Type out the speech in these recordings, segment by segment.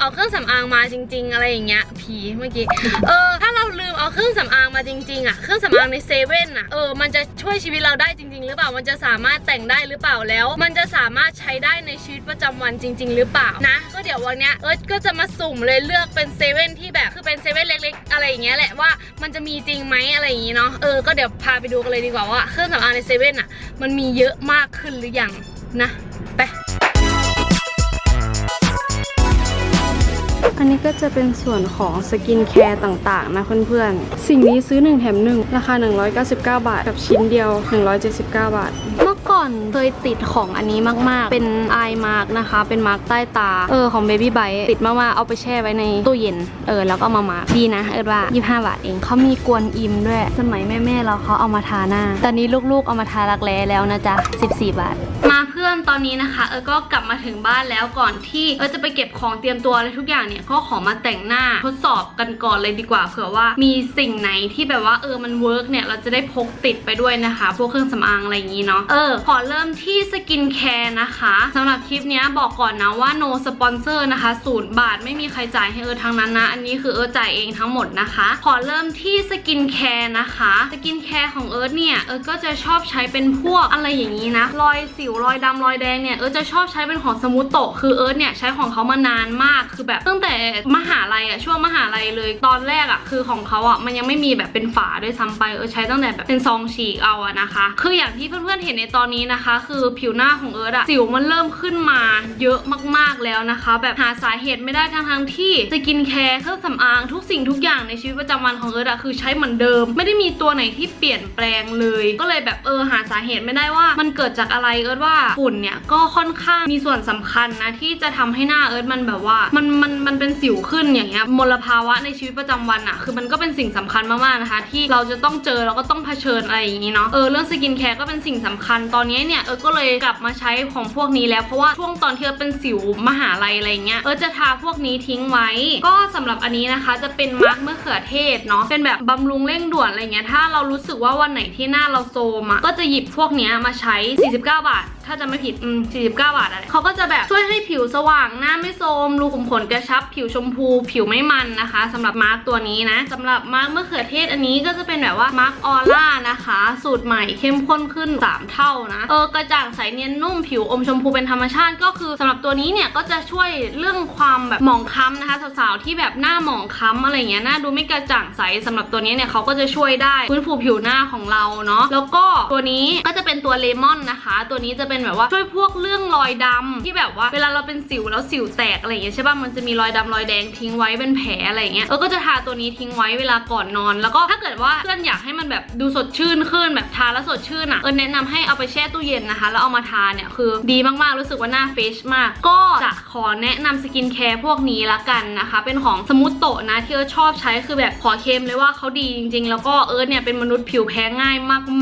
เอาเครื่องสำอางมาจริง ๆ อะไรอย่างเงี้ยผีเมื่อกี้เออถ้าเราลืมเอาเครื่องสำอางมาจริงๆอะเครื่องสำอางในเซเว่นอะเออมันจะช่วยชีวิตเราได้จริง ๆ หรือเปล่ามันจะสามารถแต่งได้หรือเปล่าแล้ว มันจะสามารถใช้ได้ในชีวิตประจำวันจริง ๆ หรือเปล่านะ ก็เดี๋ยววันเนี้ยเอิร์ธก็จะมาสุ่มเลยเลือกเป็นเซเว่นที่แบบคือเป็นเซเว่นเล็ก ๆ อะไรอย่างเงี้ยแหละว่ามันจะมีจริงไหมอะไรอย่างงี้เนาะเออก็เดี๋ยวพาไปดูกันเลยดีกว่าว่าเครื่องสำอางในเซเว่นอะมันมีเยอะมากขึ้นหรือยังนะไป อันนี้ก็จะเป็นส่วนของสกินแคร์ต่างๆ นะเพื่อนๆ สิ่งนี้ซื้อ 1 แถม 1 ราคา 199 บาท กับชิ้นเดียว 179 บาท อก่อนเคยติดของอันนี้มากๆ เป็นไอมาร์กนะคะ เป็นมาร์กใต้ตา เออของ Baby b i t e ติดมากๆ เอาไปแช่ไว้ในตู้เย็น เออแล้วก็เอามามาร์กดีนะ เออว่า 25 บาทเอง เขามีกวนอิมด้วย สมัยแม่ๆเราเขาเอามาทาหน้า ตอนนี้ลูกๆเอามาทารักแร้แล้วนะจ๊ะ 14 บาทมาเพื่อนตอนนี้นะคะ เออก็กลับมาถึงบ้านแล้วก่อนที่เออจะไปเก็บของเตรียมตัวอะไรทุกอย่างเนี่ยก็ขอมาแต่งหน้าทดสอบกันก่อนเลยดีกว่าเผื่อว่ามีสิ่งไหนที่แบบว่าเออมันเวิร์กเนี่ยเราจะได้พกติดไปด้วยนะคะ พวกเครื่องสำอางอะไรอย่างนี้เนาะเออขอเริ่มที่สกินแคร์นะคะสำหรับคลิปนี้บอกก่อนนะว่า no sponsor นะคะศูนย์บาทไม่มีใครจ่ายให้เออทั้งนั้นนะ อันนี้คือเออจ่ายเองทั้งหมดนะคะ ขอเริ่มที่สกินแคร์นะคะสกินแคร์ของเอิร์ธเนี่ยเออก็จะชอบใช้เป็นพวกอะไรอย่างนี้นะรอยสิวรอยดำรอยแดงเนี่ยเออจะชอบใช้เป็นของสมูทโตะคือเอิร์ธเนี่ยใช้ของเขามานานมากคือแบบตั้งแต่มหาลัยอะช่วงมหาลัยเลยตอนแรกอะคือของเขาอะมันยังไม่มีแบบเป็นฝาด้วยซ้ำไปเออใช้ตั้งแต่แบบเป็นซองฉีกเอาอะนะคะ คืออย่างที่เพื่อนๆเห็นในตอนอนนี้นะคะ คือผิวหน้าของเอิร์ธอะสิวมันเริ่มขึ้นมาเยอะมากๆแล้วนะคะ แบบหาสาเหตุไม่ได้ทั้งทั้งๆที่สกินแคร์เครื่องสำอางทุกสิ่งทุกอย่างในชีวิตประจำวันของเอิร์ธอะคือใช้เหมือนเดิม ไม่ได้มีตัวไหนที่เปลี่ยนแปลงเลย ก็เลยแบบเออหาสาเหตุไม่ได้ว่า มันเกิดจากอะไรเอิร์ธว่าฝุ่นเนี่ยก็ค่อนข้างมีส่วนสำคัญนะที่จะทำให้หน้าเอิร์ธมันแบบว่ามันมันมันเป็นสิวขึ้นอย่างเงี้ยมลภาวะในชีวิตประจำวันอะคือมันก็เป็นสิ่งสำคัญมากๆนะคะ ที่เราจะต้องเจอแล้วก็ต้องเผชิญอะไรอย่างงี้เนาะเออเรื่องสกินแคร์ก็เป็นสิ่งสำคัญตอนนี้เนี่ยเออก็เลยกลับมาใช้ของพวกนี้แล้วเพราะว่าช่วงตอนที่เออเป็นสิวมหาลัยอะไรเงี้ยเออจะทาพวกนี้ทิ้งไว้ ก็สำหรับอันนี้นะคะจะเป็นมาร์กมะเขือเทศเนาะเป็นแบบบำรุงเร่งด่วนอะไรเงี้ยถ้าเรารู้สึกว่าวันไหนที่หน้าเราโซมอะก็จะหยิบพวกนี้มาใช้ 49 บาท ถ้าจะไม่ผิดอืม49 บาทอะไรเขาก็จะแบบช่วยให้ผิวสว่างหน้าไม่โทรมรูขุมขนกระชับ ผิวชมพู ผิวไม่มันนะคะสำหรับมาร์กตัวนี้นะสำหรับมาร์กมะเขือเทศอันนี้ก็จะเป็นแบบว่ามาร์กออร่านะคะ สูตรใหม่เข้มข้นขึ้น 3 เท่านะเออกระจ่างใสเนียนนุ่มผิวอมชมพูเป็นธรรมชาติก็คือสำหรับตัวนี้เนี่ยก็จะช่วยเรื่องความแบบหมองคล้ำนะคะสาวๆที่แบบหน้าหมองคล้ำอะไรเงี้ยหน้าดูไม่กระจ่างใสสำหรับตัวนี้เนี่ยเขาก็จะช่วยได้ฟื้นฟูผิวหน้าของเราเนาะแล้วก็ตัวนี้ก็จะเป็นตัวเลมอนนะคะ ตัวนี้จะเป็นแบบว่าช่วยพวกเรื่องรอยดำที่แบบว่าเวลาเราเป็นสิวแล้วสิวแตกอะไรอย่างเงี้ยใช่ป่ะมันจะมีรอยดำรอยแดงทิ้งไว้เป็นแผลอะไรอย่างเงี้ยเออก็จะทาตัวนี้ทิ้งไว้เวลาก่อนนอน แล้วก็ถ้าเกิดว่าเพื่อนอยากให้มันแบบดูสดชื่นขึ้นแบบทาแล้วสดชื่นอะเออแนะนำให้เอาไปแช่ตู้เย็นนะคะ แล้วเอามาทาเนี่ยคือดีมากๆรู้สึกว่าหน้าเฟชมาก ก็จะขอแนะนำสกินแคร์พวกนี้ละกันนะคะ เป็นของสมูทโตนะที่เอิร์ธชอบใช้คือแบบขอเคลมเลยว่าเขาดีจริง ๆ แล้วก็เอิร์ธเนี่ยเป็นมนุษย์ผิวแพ้ง่าย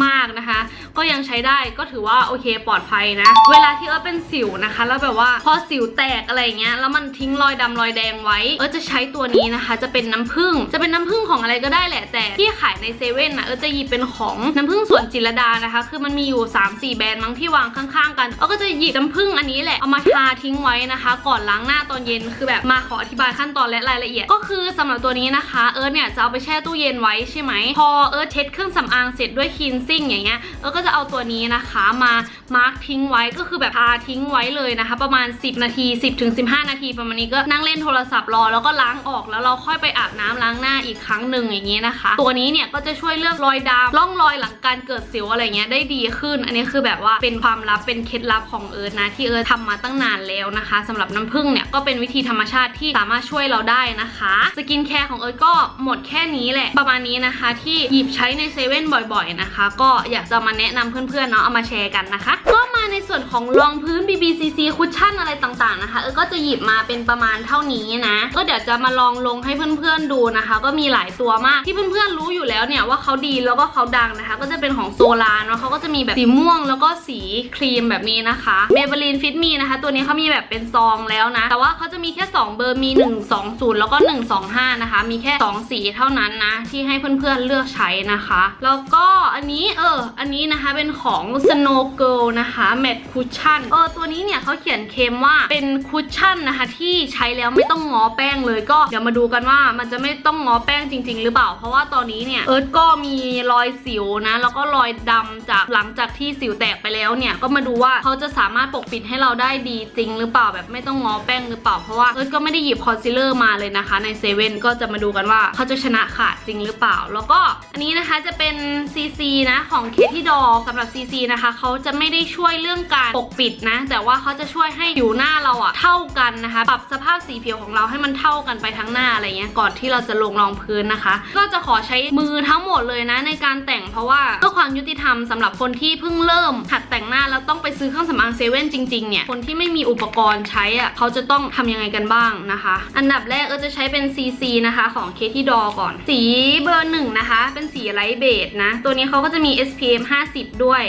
มากๆนะคะ ก็ยังใช้ได้ก็ถือว่าโอเคปลอดภัยนะ เวลาที่เอิร์ธเป็นสิวนะคะ แล้วแบบว่าพอสิวแตกอะไรเงี้ยแล้วมันทิ้งรอยดำรอยแดงไว้ เอิร์ธจะใช้ตัวนี้นะคะ จะเป็นน้ำผึ้งจะเป็นน้ำผึ้งของอะไรก็ได้แหละแต่ที่ขายในเซเว่นนะเอิร์ธจะหยิบเป็นของน้ำผึ้งสวนจิรดานะคะ คือมันมีอยู่ 3-4 แบรนด์มั้งที่วางข้างๆ กันเอิร์ธก็จะหยิบน้ำผึ้งอันนี้แหละเอามาทาทิ้งไว้นะคะ ก่อนล้างหน้าตอนเย็นคือแบบมาขออธิบายขั้นตอนและรายละเอียด ก็คือสำหรับตัวนี้นะคะเอิร์ธเนี่ยจะเอาไปแช่ตู้เย็นไว้ใช่ไหมพอเอิร์ธเช็ดเครื่องสำอางเสร็จด้วยคลีนซิ่งอย่างเงี้ยเอิร์ธก็จะเอาตัวนี้นะคะมามาร์คทิ้งไว้ก็คือแบบทาทิ้งไว้เลยนะคะ ประมาณ 10 นาที 10ถึง15 นาที ประมาณนี้ก็นั่งเล่นโทรศัพท์รอแล้วก็ล้างออกแล้วเราค่อยไปอาบน้ำล้างหน้าอีกครั้งหนึ่งอย่างนี้นะคะ ตัวนี้เนี่ยก็จะช่วยเรื่องรอยดำร่องรอยหลังการเกิดสิวอะไรเงี้ยได้ดีขึ้น อันนี้คือแบบว่าเป็นความลับเป็นเคล็ดลับของเอิร์ธนะที่เอิร์ธทำมาตั้งนานแล้วนะคะสำหรับน้ำผึ้งเนี่ยก็เป็นวิธีธรรมชาติที่สามารถช่วยเราได้นะคะสกินแคร์ของเอิร์ธก็หมดแค่นี้แหละประมาณนี้นะคะ ที่หยิบใช้ในเซเว่นบ่อย ๆนะคะ ก็อยากจะมาแนะนำเพื่อนๆเนาะเอามาแชร์กันนะคะก็มาในส่วนของรองพื้น BBCC คุชชั่นอะไรต่างๆนะคะเออก็จะหยิบมาเป็นประมาณเท่านี้นะ ก็เดี๋ยวจะมาลองลงให้เพื่อนๆดูนะคะ ก็มีหลายตัวมากที่เพื่อนๆรู้อยู่แล้วเนี่ยว่าเขาดีแล้วก็เขาดังนะคะ ก็จะเป็นของโซลาเนาะเขาก็จะมีแบบสีม่วงแล้วก็สีครีมแบบนี้นะคะเมเบลีนฟิตมีนะคะ ตัวนี้เขามีแบบเป็นซองแล้วนะ แต่ว่าเขาจะมีแค่ 2 เบอร์มี 120 แล้วก็ 125 นะคะ มีแค่ 2 สีเท่านั้นนะ ที่ให้เพื่อนๆเลือกใช้นะคะ แล้วก็อันนี้เออ อันนี้นะคะเป็นของ Snow Girl นะคะ Matte Cushion เออตัวนี้เนี่ยเขาเขียนเคมว่าเป็นคุชชั่นนะคะ ที่ใช้แล้วไม่ต้องงอแป้งเลยก็เดี๋ยวมาดูกันว่ามันจะไม่ต้องงอแป้งจริง ๆ หรือเปล่า เพราะว่าตอนนี้เนี่ยเอิร์ธก็มีรอยสิวนะ แล้วก็รอยดำจากหลังจากที่สิวแตกไปแล้วเนี่ยก็มาดูว่าเขาจะสามารถปกปิดให้เราได้ดีจริงหรือเปล่าแบบไม่ต้องงอแป้งหรือเปล่าเพราะว่าเอิร์ธก็ไม่ได้หยิบคอนซีลเลอร์มาเลยนะคะ ในเซเว่นก็จะมาดูกันว่าเขาจะชนะขาดจริงหรือเปล่า แล้วก็อันนี้นะคะจะเป็น CC นะของเคที่ดอสำหรับ CC นะคะเขาจะไม่ได้ช่วยเรื่องการปกปิดนะ แต่ว่าเขาจะช่วยให้ผิวหน้าเราอะเท่ากันนะคะ ปรับสภาพสีผิวของเราให้มันเท่ากันไปทั้งหน้าอะไรเงี้ยก่อนที่เราจะลงรองพื้นนะคะ ก็จะขอใช้มือทั้งหมดเลยนะ ในการแต่งเพราะว่าเพื่อความยุติธรรมสำหรับคนที่เพิ่งเริ่มหัดแต่งหน้าแล้วต้องไปซื้อเครื่องสำอางเซเว่นจริงๆเนี่ยคนที่ไม่มีอุปกรณ์ใช้อะเขาจะต้องทำยังไงกันบ้างนะคะ อันดับแรกเออจะใช้เป็น CC นะคะของเคที่ดอก่อน สีเบอร์หนึ่งนะคะ เป็นสีไลท์เบจนะ ตัวนี้เขาก็จะมี SPF 50 ด้วย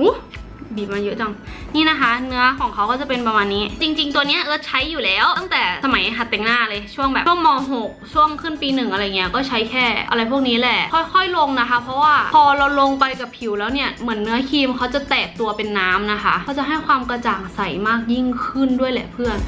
อู้บีบมาเยอะจัง นี่นะคะ เนื้อของเขาก็จะเป็นประมาณนี้ จริง ๆ ตัวเนี้ยเออใช้อยู่แล้ว ตั้งแต่สมัยหัดแต่งหน้าเลยช่วงแบบช่วงม .6 ช่วงขึ้นปีหนึ่งอะไรเงี้ยก็ใช้แค่อะไรพวกนี้แหละ ค่อยๆลงนะคะ เพราะว่าพอเราลงไปกับผิวแล้วเนี่ยเหมือนเนื้อครีมเขาจะแตกตัวเป็นน้ำนะคะเขาจะให้ความกระจ่างใสมากยิ่งขึ้นด้วยแหละเพื่อน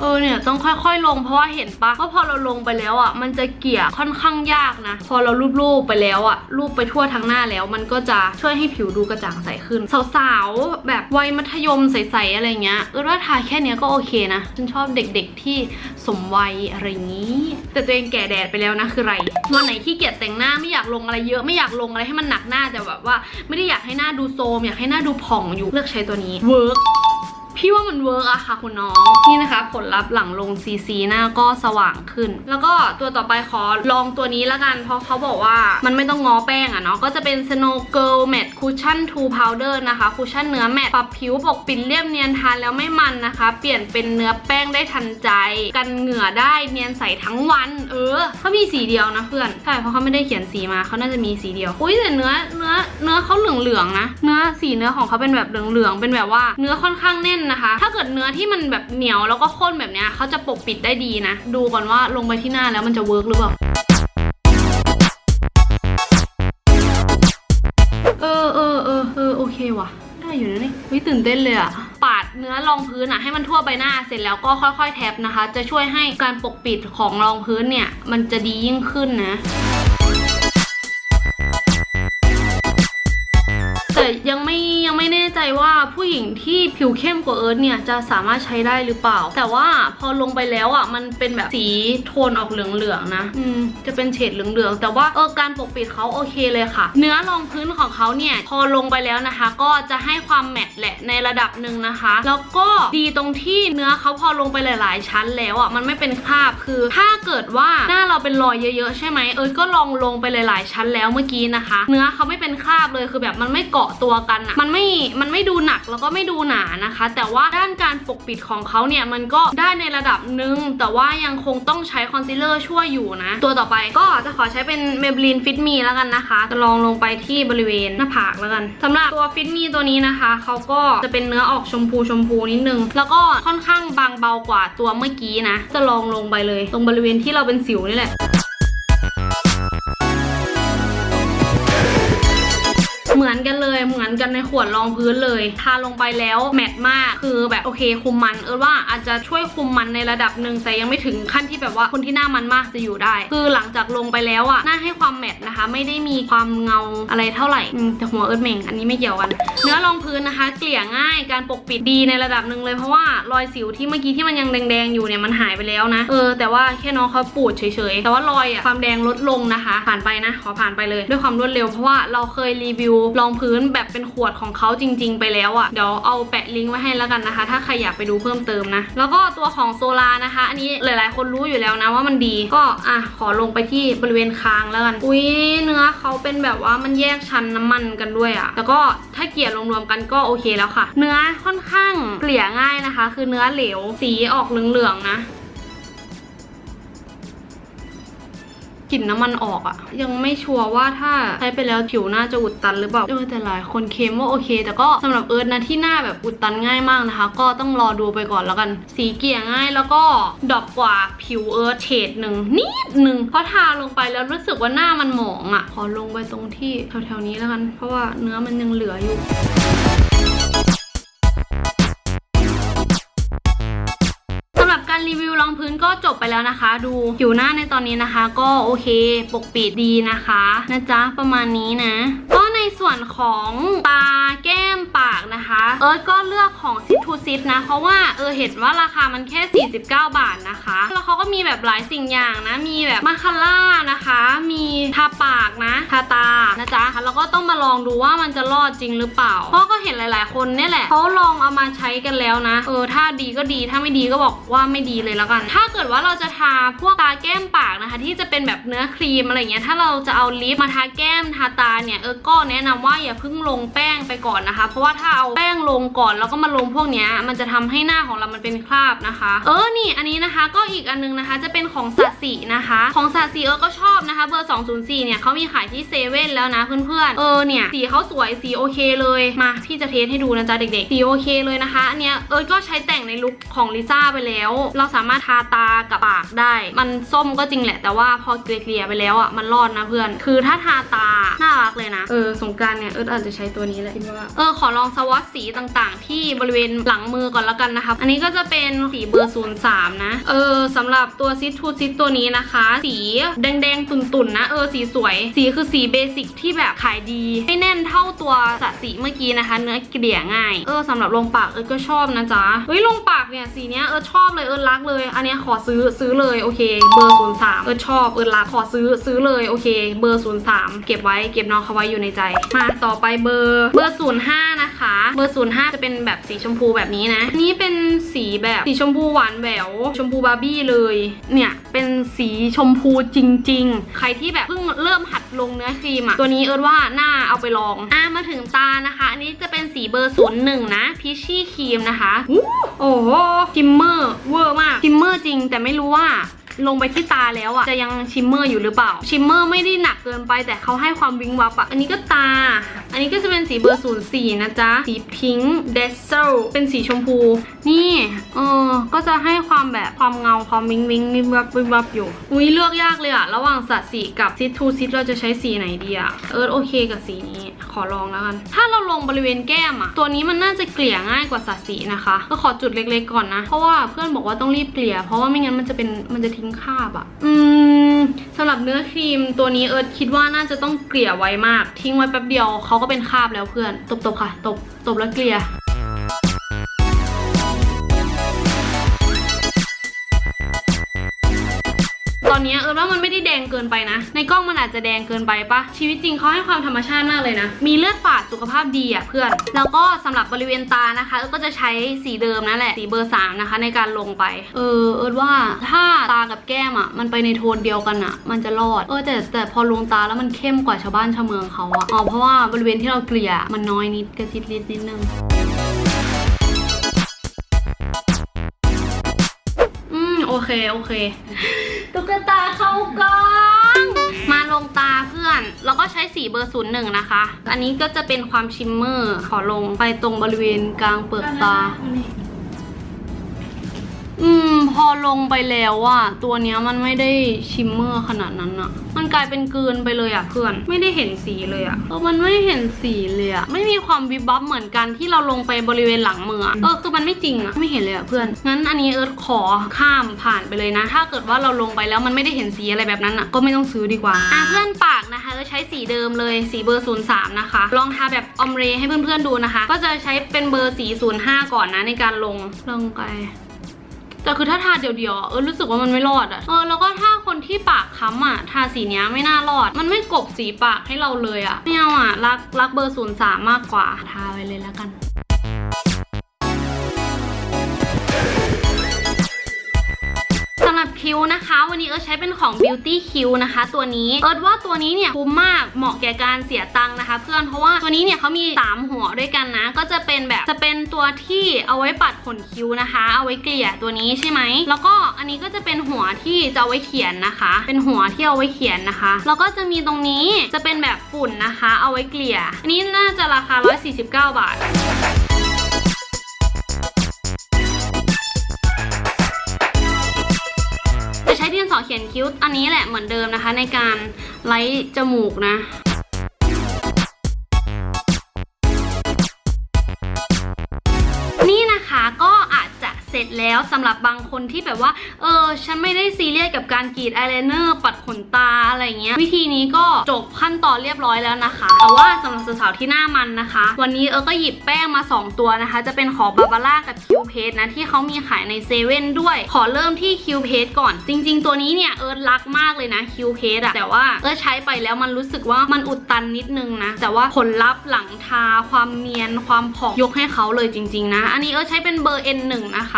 เออเนี่ยต้องค่อยๆลงเพราะว่าเห็นปะว่าพอเราลงไปแล้วอะ มันจะเกลี่ยค่อนข้างยากนะ พอเรารูปๆไปแล้วอะรูปไปทั่วทั้งหน้าแล้ว มันก็จะช่วยให้ผิวดูกระจ่างใสขึ้น สาวๆ แบบวัยมัธยมใสๆอะไรเงี้ยเออว่าทาแค่เนี้ยก็โอเคนะฉันชอบเด็กๆที่สมวัยอะไรอย่างนี้ แต่ตัวเองแก่แดดไปแล้วนะคือไรวันไหนขี้เกียจแต่งหน้าไม่อยากลงอะไรเยอะไม่อยากลงอะไรให้มันหนักหน้าแต่แบบว่า ไม่ได้อยากให้หน้าดูโซมอยากให้หน้าดูผ่องอยู่เลือกใช้ตัวนี้เวิร์ก พี่ว่ามันเวิร์กอะค่ะคุณน้อง นี่นะคะ ผลลัพธ์หลังลง CC หน้าก็สว่างขึ้น แล้วก็ตัวต่อไปขอลองตัวนี้ละกัน เพราะเขาบอกว่ามันไม่ต้องงอแป้งอะเนาะก็จะเป็น Snow Girl Matte Cushion 2 Powder นะคะคุชชั่นเนื้อแมตต์ปรับผิวปกปิดเรียบเนียนทานแล้วไม่มันนะคะ เปลี่ยนเป็นเนื้อแป้งได้ทันใจ กันเหงื่อได้เนียนใสทั้งวัน เออเขามีสีเดียวนะเพื่อนใช่เพราะเขาไม่ได้เขียนสีมาเขาน่าจะมีสีเดียวอุ้ยแต่เนื้อเนื้อเนื้อเขาเหลืองๆนะเนื้อสีเนื้อของเขาเป็นแบบเหลืองๆเป็นแบบว่า เนื้อค่อนข้างแน่นนะคะ ถ้าเกิดเนื้อที่มันแบบเหนียวแล้วก็ข้นแบบเนี้ยเขาจะปกปิดได้ดีนะ ดูก่อนว่าลงไปที่หน้าแล้วมันจะเวิร์กหรือเปล่าเออเออเออเออโอเคว่ะ ได้อยู่นะนี่เฮ้ยตื่นเต้นเลยอะปาดเนื้อรองพื้นอะให้มันทั่วใบหน้าเสร็จแล้วก็ค่อยๆ แท็บนะคะ จะช่วยให้การปกปิดของรองพื้นเนี่ย มันจะดียิ่งขึ้นนะ หญิงที่ผิวเข้มกว่าเอิร์ธเนี่ยจะสามารถใช้ได้หรือเปล่า แต่ว่าพอลงไปแล้วอะมันเป็นแบบสีโทนออกเหลืองๆนะ อืมจะเป็นเฉดเหลืองๆ แต่ว่าเออการปกปิดเขาโอเคเลยค่ะ เนื้อรองพื้นของเขาเนี่ยพอลงไปแล้วนะคะ ก็จะให้ความแมตต์แหละในระดับหนึ่งนะคะ แล้วก็ดีตรงที่เนื้อเขาพอลงไปหลาย ๆ ชั้นแล้วอะมันไม่เป็นคราบคือถ้าเกิดว่าหน้าเราเป็นรอยเยอะๆ ใช่ไหมเอิร์ธก็ลองลงไปหลาย ๆ ชั้นแล้วเมื่อกี้นะคะ เนื้อเขาไม่เป็นคราบเลยคือแบบมันไม่เกาะตัวกันอะมันไม่มันไม่ดูหนักแล้วก็ไม่ดูหนานะคะ แต่ว่าด้านการปกปิดของเขาเนี่ยมันก็ได้ในระดับหนึ่งแต่ว่ายังคงต้องใช้คอนซีลเลอร์ช่วยอยู่นะ ตัวต่อไปก็จะขอใช้เป็น Maybelline Fit Me แล้วกันนะคะ จะลองลงไปที่บริเวณหน้าผากแล้วกันสำหรับตัว Fit Me ตัวนี้นะคะเขาก็จะเป็นเนื้อออกชมพูชมพูนิดนึง แล้วก็ค่อนข้างบางเบากว่าตัวเมื่อกี้นะ จะลองลงไปเลย ตรงบริเวณที่เราเป็นสิวนี่แหละ มือนกันเลยเหมือนกันในขวดรองพื้นเลย ทาลงไปแล้วแมตมากคือแบบโอเคคุมมัน เออว่าอาจจะช่วยคุมมันในระดับหนึ่งแต่ยังไม่ถึงขั้นที่แบบว่าคนที่หน้ามันมากจะอยู่ได้ คือหลังจากลงไปแล้วอะหน้าให้ความแมตนะคะ ไม่ได้มีความเงาอะไรเท่าไหร่แต่หัวเอิร์ธเมงอันนี้ไม่เกี่ยวกันเนื้อรองพื้นนะคะ เกลี่ยง่ายการปกปิดดีในระดับหนึ่งเลยเพราะว่ารอยสิวที่เมื่อกี้ที่มันยังแดงๆอยู่เนี่ยมันหายไปแล้วนะเออแต่ว่าแค่น้องเขาปูดเฉยๆแต่ว่ารอยอะความแดงลดลงนะคะ ผ่านไปนะขอผ่านไปเลย ด้วยความรวดเร็วเพราะว่าเราเคยรีวิวรองพื้นแบบเป็นขวดของเขาจริง ๆ ไปแล้วอะ่ะเดี๋ยวเอาแปะลิงก์ไว้ให้แล้วกันนะคะ ถ้าใครอยากไปดูเพิ่มเติมนะ แล้วก็ตัวของโซลานะคะ อันนี้หลายๆ คนรู้อยู่แล้วนะว่ามันดี ก็อะขอลงไปที่บริเวณคางแล้วกัน อุ้ยเนื้อเขาเป็นแบบว่ามันแยกชั้นน้ำมันกันด้วยอะ่ะแต่ก็ถ้าเกลี่ยรวมๆกันก็โอเคแล้วค่ะ เนื้อค่อนข้างเกลี่ยง่ายนะคะ คือเนื้อเหลวสีออกเหลืองๆนะ กลิ่นน้ำมันออกอะยังไม่ชัวร์ว่าถ้าใช้ไปแล้วผิวหน้าจะอุดตันหรือเปล่าเออแต่หลายคนเคลมว่าโอเค แต่ก็สำหรับเอิร์ธนะที่หน้าแบบอุดตันง่ายมากนะคะ ก็ต้องรอดูไปก่อนแล้วกัน สีเกลี่ยง่ายแล้วก็ดอกกว่าผิวเอิร์ธเฉดหนึ่งนิดหนึ่งเพราะทาลงไปแล้วรู้สึกว่าหน้ามันหมองอะขอลงไปตรงที่แถวๆนี้แล้วกัน เพราะว่าเนื้อมันยังเหลืออยู่ รีวิวรองพื้นก็จบไปแล้วนะคะ ดูผิวหน้าในตอนนี้นะคะ ก็โอเคปกปิดดีนะคะนะจ๊ะประมาณนี้นะ ก็ในส่วนของตาแก้ม ปากนะคะ เอิร์ธก็เลือกของซิทูซิตนะ เพราะว่าเออเห็นว่าราคามันแค่ 49 บาทนะคะ แล้วเขาก็มีแบบหลายสิ่งอย่างนะ มีแบบมาคาร่านะคะ มีทาปากนะ ทาตานะจ๊ะ แล้วก็ต้องมาลองดูว่ามันจะรอดจริงหรือเปล่า เพราะก็เห็นหลาย ๆ คนเนี่ยแหละเขาลองเอามาใช้กันแล้วนะ เออ ถ้าดีก็ดี ถ้าไม่ดีก็บอกว่าไม่ดีเลยแล้วกัน ถ้าเกิดว่าเราจะทาพวกตาแก้มปากนะคะ ที่จะเป็นแบบเนื้อครีมอะไรเงี้ย ถ้าเราจะเอาลิปมาทาแก้มทาตาเนี่ย เออ ก็แนะนำว่าอย่าเพิ่งลงแป้งไปก่อนนะคะ เพราะว่าถ้าเอาแป้งลงก่อนแล้วก็มาลงพวกนี้มันจะทำให้หน้าของเรามันเป็นคราบนะคะ เออนี่อันนี้นะคะก็อีกอันนึงนะคะ จะเป็นของสัตสีนะคะ ของสัตสีเออก็ชอบนะคะ เบอร์ 204 เนี่ยเขามีขายที่เซเว่นแล้วนะเพื่อนๆเออเนี่ยสีเขาสวยสีโอเคเลยมาพี่จะเทสให้ดูนะจ๊ะเด็กๆสีโอเคเลยนะคะอันเนี้ยเออก็ใช้แต่งในลุคของลิซ่าไปแล้ว เราสามารถทาตากับปากได้ มันส้มก็จริงแหละแต่ว่าพอเกลี่ยไปแล้วอะมันรอดนะเพื่อน คือถ้าทาตาน่ารักเลยนะเออสงการเนี่ยเอออาจจะใช้ตัวนี้แหละคิดว่าเออขอลองสวอตสีต่างๆ ที่บริเวณหลังมือก่อนและกันนะคะ อันนี้ก็จะเป็นสีเบอร์03 นะ เออสำหรับตัวซิทูซิตตัวนี้นะคะ สีแดงๆ ตุ่นๆ นะ เออ สีสวย สีคือสีเบสิกที่แบบขายดี ไม่แน่นเท่าตัวสะสีเมื่อกี้นะคะ เนื้อเกลี่ยง่าย เออสำหรับลงปากเออก็ชอบนะจ๊ะเฮ้ยลงปากเนี่ยสีเนี้ยเออชอบเลยเออรักเลย อันเนี้ยขอซื้อซื้อเลยโอเค เบอร์03เออชอบเออรักขอซื้อซื้อเลยโอเค เบอร์03เก็บไว้เก็บน้องเขาไว้อยู่ในใจมาต่อไปเบอร์เบอร์05นะคะ เบอร์ 05 จะเป็นแบบสีชมพูแบบนี้นะ นี้เป็นสีแบบสีชมพูหวานแหวว ชมพูบาร์บี้เลย เนี่ยเป็นสีชมพูจริง ๆ ใครที่แบบเพิ่งเริ่มหัดลงเนื้อครีมอะตัวนี้เอิร์ธว่าน่าเอาไปลอง อะมาถึงตานะคะ อันนี้จะเป็นสีเบอร์ 01 นะ พิชชี่ครีมนะคะอู้โอ้โห ชิมเมอร์เวอร์มาก ชิมเมอร์จริงแต่ไม่รู้ว่า ลงไปที่ตาแล้วอะจะยังชิมเมอร์อยู่หรือเปล่า ชิมเมอร์ไม่ได้หนักเกินไปแต่เขาให้ความวิงวับอะอันนี้ก็ตา อันนี้ก็จะเป็นสีเบอร์ศูนย์สี่นะจ๊ะ สีพิงค์เดซเซลเป็นสีชมพู นี่เออก็จะให้ความแบบความเงาความวิงวิงวิงวับวิงวับอยู่อุ้ยเลือกยากเลยอะระหว่างสัตว์สีกับซิทูซิตเราจะใช้สีไหนดีอะเออโอเคกับสีนี้ขอลองแล้วกัน ถ้าเราลงบริเวณแก้มอะตัวนี้มันน่าจะเกลี่ยง่ายกว่าสัตว์สีนะคะ ก็ขอจุดเล็กๆก่อนนะ เพราะว่าเพื่อนบอกว่าต้องรีบเกลี่ย เพราะว่าไม่งั้นมันจะเป็นมันจะทิ้งคาบอะอืมสำหรับเนื้อครีมตัวนี้เอิร์ธคิดว่าน่าจะต้องเกลี่ยไวมาก ทิ้งไว้แป๊บเดียวเขาก็เป็นคาบแล้วเพื่อน ตบๆค่ะ ตบตบแล้วเกลี่ย ตอนเนี้ยเออว่ามันไม่ได้แดงเกินไปนะ ในกล้องมันอาจจะแดงเกินไปปะชีวิตจริงเขาให้ความธรรมชาติมากเลยนะ มีเลือดฝาดสุขภาพดีอะเพื่อน แล้วก็สำหรับบริเวณตานะคะเออก็จะใช้สีเดิมนั่นแหละสีเบอร์3นะคะในการลงไป เออเออว่าถ้าตากับแก้มอะมันไปในโทนเดียวกันอะ มันจะรอดเออแต่แต่พอลงตาแล้วมันเข้มกว่าชาวบ้านชาวเมืองเขาอะอ๋อเพราะว่าบริเวณที่เราเกลี่ยมันน้อยนิดกระชิดนิดนิดนึง เคโอเค ตุ๊กตาเข้ากล้อง มาลงตาเพื่อน แล้วก็ใช้สีเบอร์ศูนย์หนึ่งนะคะ อันนี้ก็จะเป็นความชิมเมอร์ ขอลงไปตรงบริเวณกลางเปลือกตาอืมพ อลงไปแล้วอะตัวเนี้ยมันไม่ได้ชิมเมอร์ขนาดนั้นอะมันกลายเป็นกลืนไปเลยอะเพื่อน ไม่ได้เห็นสีเลยอะเออมันไม่เห็นสีเลยอะไม่มีความวิบวับเหมือนกันที่เราลงไปบริเวณหลังมืออะเออคือมันไม่จริงอะไม่เห็นเลยอะเพื่อนงั้นอันนี้เอิร์ธขอข้ามผ่านไปเลยนะ ถ้าเกิดว่าเราลงไปแล้วมันไม่ได้เห็นสีอะไรแบบนั้นอะก็ไม่ต้องซื้อดีกว่าอะเพื่อนปากนะคะเอิร์ธใช้สีเดิมเลยสีเบอร์ 03 นะคะ ลองทาแบบออมเรให้เพื่อนๆดูนะคะ ก็จะใช้เป็นเบอร์สี05 ก่อนนะในการลงลงไป แต่คือถ้าทาเดียวๆเออรู้สึกว่ามันไม่รอดอะเออแล้วก็ถ้าคนที่ปากค้ำอะทาสีเนี้ยไม่น่ารอด มันไม่กบสีปากให้เราเลยอะไม่เอาอะรักรักเบอร์ศูนย์สามมากกว่าทาไปเลยแล้วกัน คิ้วนะคะ วันนี้เอิร์ธใช้เป็นของ Beauty Q นะคะ ตัวนี้เอิร์ธว่าตัวนี้เนี่ยคุ้มมากเหมาะแก่การเสียตังค์นะคะ เพื่อนเพราะว่าตัวนี้เนี่ยเขามี 3 หัวด้วยกันนะ ก็จะเป็นแบบจะเป็นตัวที่เอาไว้ปัดขนคิ้วนะคะ เอาไว้เกลี่ยตัวนี้ใช่ไหมแล้วก็อันนี้ก็จะเป็นหัวที่จะเอาไว้เขียนนะคะ เป็นหัวที่เอาไว้เขียนนะคะแล้วก็จะมีตรงนี้จะเป็นแบบฝุ่นนะคะ เอาไว้เกลี่ย อันนี้น่าจะราคา 149 บาท ขียนคิ้วอันนี้แหละเหมือนเดิมนะคะ ในการไล่จมูกนะนี่นะคะก็ เสร็จแล้วสำหรับบางคนที่แบบว่า เออ ฉันไม่ได้ซีเรียสกับการกรีดอายไลเนอร์ปัดขนตาอะไรเงี้ย วิธีนี้ก็จบขั้นตอนเรียบร้อยแล้วนะคะ แต่ว่าสำหรับสาวๆที่หน้ามันนะคะ วันนี้เออก็หยิบแป้งมา 2 ตัวนะคะ จะเป็นของบาบาร่ากับคิวเพสนะที่เขามีขายในเซเว่นด้วย ขอเริ่มที่คิวเพสก่อน จริง ๆ ตัวนี้เนี่ยเอิร์ธรักมากเลยนะคิวเพสอะแต่ว่าเอิร์ธใช้ไปแล้วมันรู้สึกว่ามันอุดตันนิดนึงนะ แต่ว่าผลลัพธ์หลังทาความเนียนความผ่องยกให้เขาเลยจริง ๆ นะ อันนี้เอิร์ธใช้เป็นเบอร์ N1 นะคะ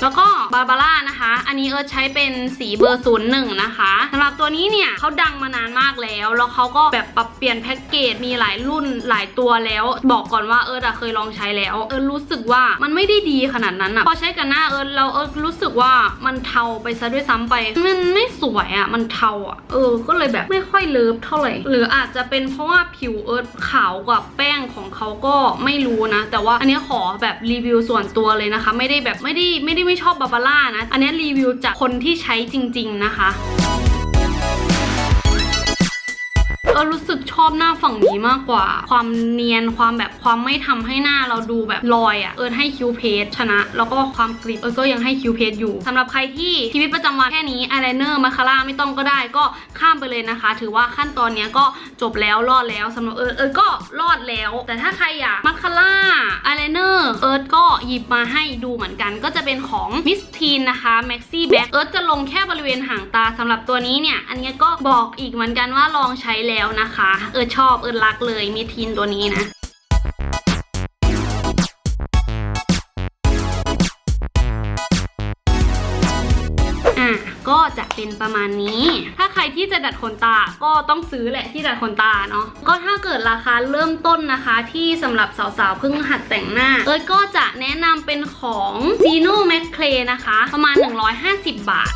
แล้วก็บาบาร่าันนี้เอิร์ธใช้เป็นสีเบอร์ศูนย์หนึ่งนะคะสำหรับตัวนี้เนี่ยเขาดังมานานมากแล้ว แล้วเขาก็แบบปรับเปลี่ยนแพ็กเกจมีหลายรุ่นหลายตัวแล้ว บอกก่อนว่าเอิร์ธเคยลองใช้แล้ว เอิร์ธรู้สึกว่ามันไม่ได้ดีขนาดนั้นอะพอใช้กับหน้าเอิร์ธแล้วเอิร์ธรู้สึกว่ามันเทาไปซะด้วยซ้ำไป มันไม่สวยอะมันเทาอะเออ ก็เลยแบบไม่ค่อยเลิฟเท่าไหร่ หรืออาจจะเป็นเพราะว่าผิวเอิร์ธขาวกับแป้งของเขาก็ไม่รู้นะ แต่ว่าอันนี้ขอแบบรีวิวส่วนตัวเลยนะคะ ไม่ได้แบบไม่ได้ไม่ได้ไม่ชอบบาบาร่านะ อันนี้รีวิวจากคนที่ใช้จริง ๆ นะคะ เออรู้สึกชอบหน้าฝั่งนี้มากกว่า ความเนียนความแบบความไม่ทำให้หน้าเราดูแบบลอยอะ่ะเออให้คิวเพสชนะ แล้วก็ความกริบเออก็ยังให้คิวเพสอยู่สำหรับใครที่ชีวิตประจำวันแค่นี้อายไลเนอร์มาคาร่าไม่ต้องก็ได้ก็ข้ามไปเลยนะคะ ถือว่าขั้นตอนเนี้ยก็จบแล้วรอดแล้วสำหรับเออเออก็รอดแล้ว แต่ถ้าใครอยากมาคาร่าอายไลเนอร์เอิร์ธก็หยิบมาให้ดูเหมือนกัน ก็จะเป็นของมิสทีนนะคะ Maxi Black เอิร์ธจะลงแค่บริเวณหางตาสำหรับตัวนี้เนี่ยอันนี้ก็บอกอีกเหมือนกันว่าลองใช้แล้วนะคะ เออชอบเออรักเลยมิสทีนตัวนี้นะอะก็จะเป็นประมาณนี้ ถ้าใครที่จะดัดขนตา ก็ต้องซื้อแหละที่ดัดขนตาเนาะ ก็ถ้าเกิดราคาเริ่มต้นนะคะ ที่สำหรับสาวๆเพิ่งหัดแต่งหน้า เอ้ยก็จะแนะนำเป็นของ Gino m a c l a y นะคะ ประมาณ 150 บาท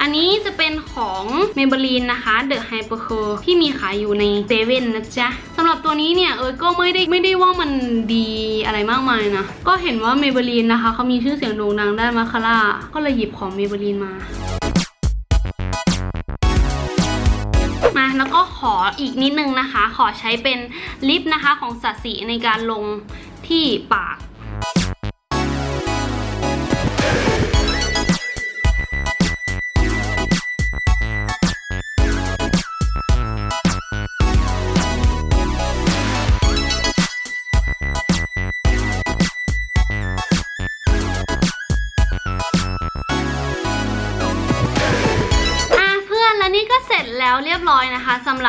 อันนี้จะเป็นของ Maybelline นะคะ The Hyper Curl ที่มีขายอยู่ในเซเว่นนะจ๊ะสำหรับตัวนี้เนี่ยเอยก็ไม่ได้ไม่ได้ว่ามันดีอะไรมากมายนะ ก็เห็นว่า Maybelline นะคะเขามีชื่อเสียงโด่งดังด้านมาคาร่าก็เลยหยิบของ Maybelline มามาแล้วก็ขออีกนิดนึงนะคะ ขอใช้เป็นลิปนะคะของสัตสีในการลงที่ปาก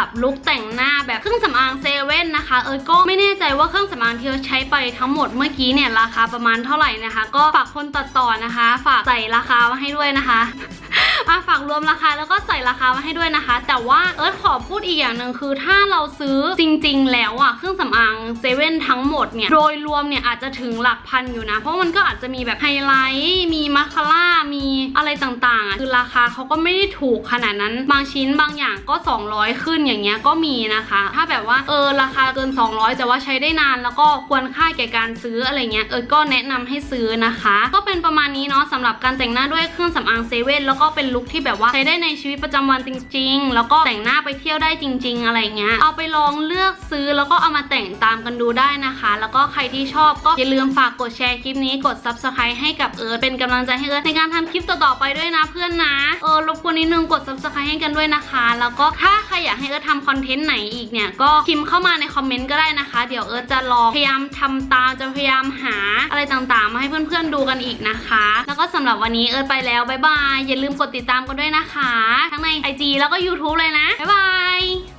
บลุคแต่งหน้าแบบเครื่องสำอางเซเว่นนะคะ เออก็ไม่แน่ใจว่าเครื่องสำอางที่เราใช้ไปทั้งหมดเมื่อกี้เนี่ยราคาประมาณเท่าไหร่นะคะ ก็ฝากคนตัดต่อนะคะ ฝากใส่ราคามาให้ด้วยนะคะ อะฝากรวมราคาแล้วก็ใส่ราคามาให้ด้วยนะคะ แต่ว่าเอิร์ธขอพูดอีกอย่างหนึ่งคือ ถ้าเราซื้อจริง ๆ แล้วอะเครื่องสำอางเซเว่นทั้งหมดเนี่ยโดยรวมเนี่ยอาจจะถึงหลักพันอยู่นะ เพราะมันก็อาจจะมีแบบไฮไลท์มีมาคาร่ามีอะไรต่างๆอะคือราคาเขาก็ไม่ได้ถูกขนาดนั้น บางชิ้นบางอย่างก็ 200 ขึ้นอย่างเงี้ยก็มีนะคะ ถ้าแบบว่าเออราคาเกิน 200 แต่ว่าใช้ได้นาน แล้วก็ควรค่าแก่การซื้ออะไรเงี้ยเออก็แนะนำให้ซื้อนะคะ ก็เป็นประมาณนี้เนาะสำหรับการแต่งหน้าด้วยเครื่องสำอางเซเว่นแล้วก็เป็นลุคที่แบบว่าใช้ได้ในชีวิตประจำวันจริง ๆ แล้วก็แต่งหน้าไปเที่ยวได้จริง ๆ อะไรเงี้ย เอาไปลองเลือกซื้อแล้วก็เอามาแต่งตามกันดูได้นะคะ แล้วก็ใครที่ชอบก็อย่าลืมฝากกดแชร์คลิปนี้กด subscribe ให้กับเอิร์ธเป็นกำลังใจให้เอิร์ธในการทำคลิปต่อๆไปด้วยนะเพื่อนนะ เออรบกวนนิดนึงกด subscribe ให้กันด้วยนะคะ แล้วก็ถ้าใครอยากให้เอิร์ธทำคอนเทนต์ไหนอีกเนี่ยก็พิมพ์เข้ามาในคอมเมนต์ก็ได้นะคะ เดี๋ยวเอิร์ธจะลองพยายามทำตามจะพยายามหาอะไรต่างๆ มาให้เพื่อนๆดูกันอีกนะคะ แล้วก็สำหรับวันนี้เอิร์ธไปแล้วบ๊ายบายอย่าลืมกดตามกันด้วยนะคะ ทั้งใน IG แล้วก็ YouTube เลยนะ บ๊ายบาย